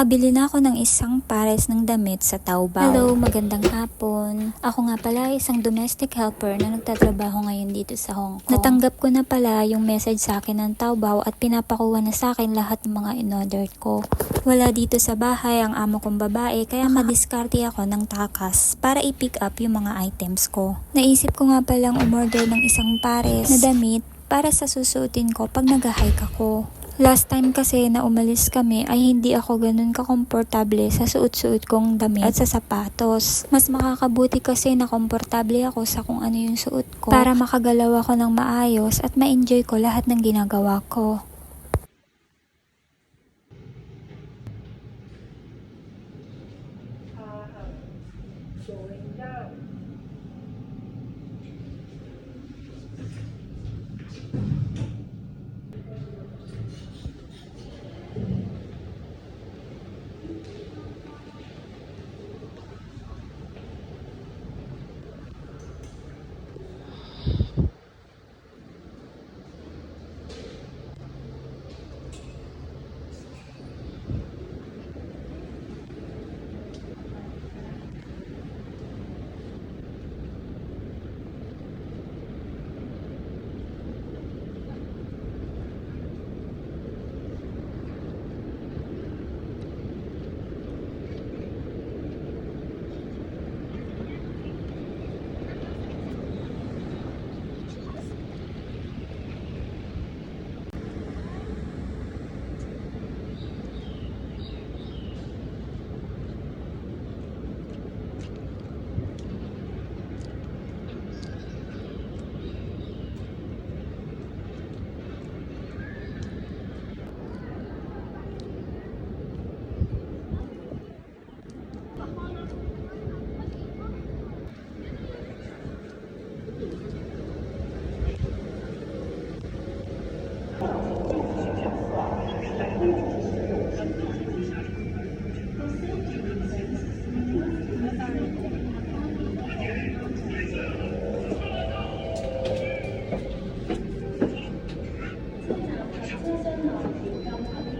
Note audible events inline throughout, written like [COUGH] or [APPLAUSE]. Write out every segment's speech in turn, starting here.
Nakabili na ako ng isang pares ng damit sa Taobao. Hello, magandang hapon. Ako nga pala isang domestic helper na nagtatrabaho ngayon dito sa Hong Kong. Natanggap ko na pala yung message sa akin ng Taobao at pinapakuha na sa akin lahat ng mga in-order ko. Wala dito sa bahay ang amo kong babae kaya madiskarte ako ng takas para i-pick up yung mga items ko. Naisip ko nga palang umorder ng isang pares na damit para sa susuotin ko pag nag-hike ako. Last time kasi na umalis kami ay hindi ako ganun kakomportable sa suot-suot kong damit at sa sapatos. Mas makakabuti kasi na komportable ako sa kung ano yung suot ko para makagalaw ako ng maayos at ma-enjoy ko lahat ng ginagawa ko. 停车场停高。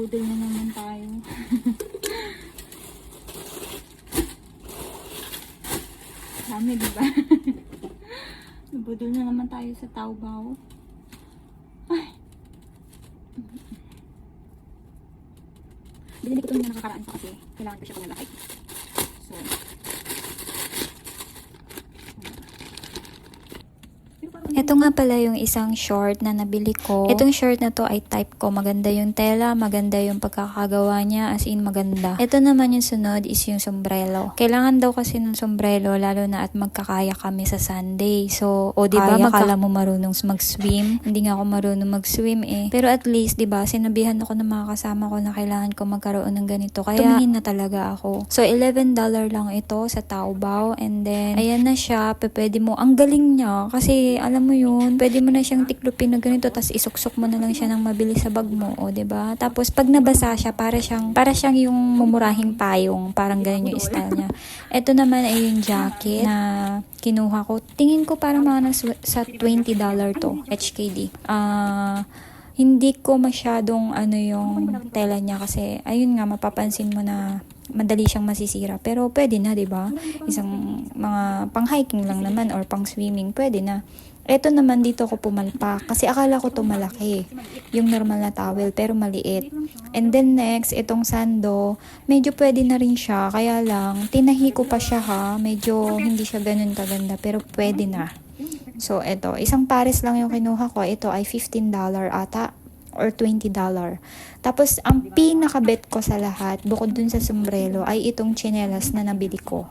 Nabudol na naman tayo. Dami, di ba? [LAUGHS] Nabudol na naman tayo sa Taobao. Ay. Binili ko ito na nakakaraan pa kasi kailangan ko siya panalakay. So, Ito nga pala yung isang short na nabili ko. Itong short na to ay type ko. Maganda yung tela, maganda yung pagkakagawa niya, as in maganda. Ito naman yung sunod is yung sombrero. Kailangan daw kasi ng sombrero, lalo na at magkakaya kami sa Sunday. So, o di ba magkala mo marunong mag-swim? Hindi nga ako marunong mag-swim eh. Pero at least, di ba, sinabihan ako ng mga kasama ko na kailangan ko magkaroon ng ganito. Kaya, tumingin na talaga ako. So, $11 lang ito sa Taobao. And then, ayan na siya. Pwede mo, ang galing niya. Kasi, alam mo yun, pwede mo na siyang tiklupin na ganito. Tapos, isuksok mo na lang siya ng mabilis sa bag mo. O, ba? Tapos, pag nabasa siya, para siyang, para siyang yung mumurahing payong. Parang ganyan yung style niya. Ito naman ay yung jacket na kinuha ko. Tingin ko parang mga sa $20 to. HKD. Ah, hindi ko masyadong ano yung tela niya kasi ayun nga mapapansin mo na madali siyang masisira. Pero pwede na 'di ba? Isang mga pang hiking lang naman or pang swimming pwede na. Eto naman dito ko pumalpak kasi akala ko to malaki. Yung normal na towel pero maliit. And then next itong sando medyo pwede na rin siya. Kaya lang tinahi ko pa siya ha? Medyo hindi siya ganun kaganda pero pwede na So, eto, isang pares lang yung kinuha ko. Ito ay $15 ata or $20. Tapos, ang pinakabet ko sa lahat, bukod dun sa sombrero, ay itong chinelas na nabili ko.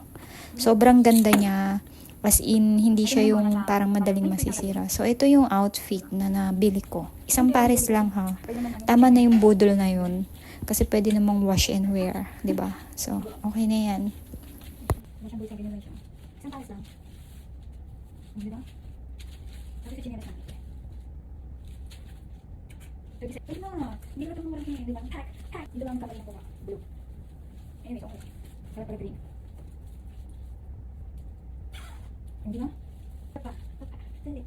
Sobrang ganda niya. As in, hindi siya yung parang madaling masisira. So, ito yung outfit na nabili ko. Isang pares lang ha. Tama na yung budol na yun. Kasi pwede namang wash and wear. ba So, okay na yan. Isang pares lang. Di Tapos sa chinelas natin. Pwede sa... Na. Hindi ko ito mong malaki. Di ba? Cut. Cut. Ito lang kapag ko. Blue. Anyway, okay. Sarap pala green. Hindi ba? Tapa. Tapa. Okay.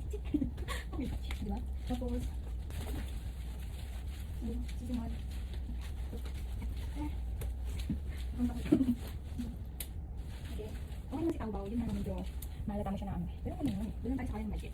Di ba? Tapos... Di ba? Susunod. Eh. Ang bakit? Okay. Okay naman si Taobao. Yun na medyo malata mo siya na ano. Pero ano yun? Doon tayo sa kanya